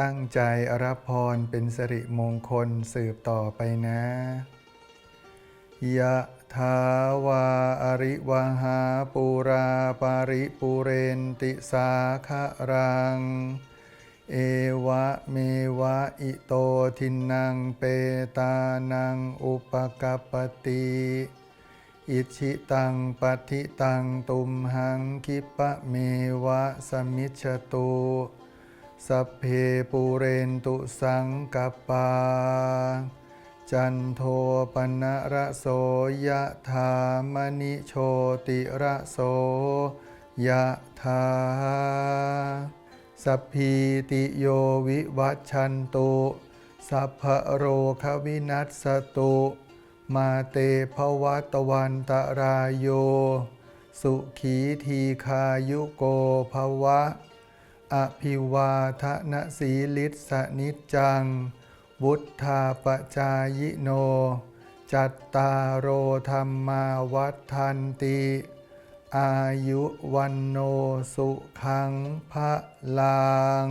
ตั้งใจรับพรเป็นสิริมงคลสืบต่อไปนะยะทาวาอริวหาปูราปาริปูเรนติสาคะรัง เอวะเมวะอิโตทินังเปตานังอุปกัปปติอิชิตังปฏิตังตุมหังคิปะเมวะสมิจฉตุ สัพเพปูเรนตุสังกปา จันโทปนะระโสยะธามณิโชติระโสยะธาสัพพีติโยวิวัชชันตุสัพพโรควินัสสตุ มาเตภวัตวันตรายโย สุขีทีคายุโกภวะ อภิวาทนสีลิสนิจัง วุธาปจายโน จัตตารโอธรรมาวัฏันติ อายุวันโนสุขังพระลัง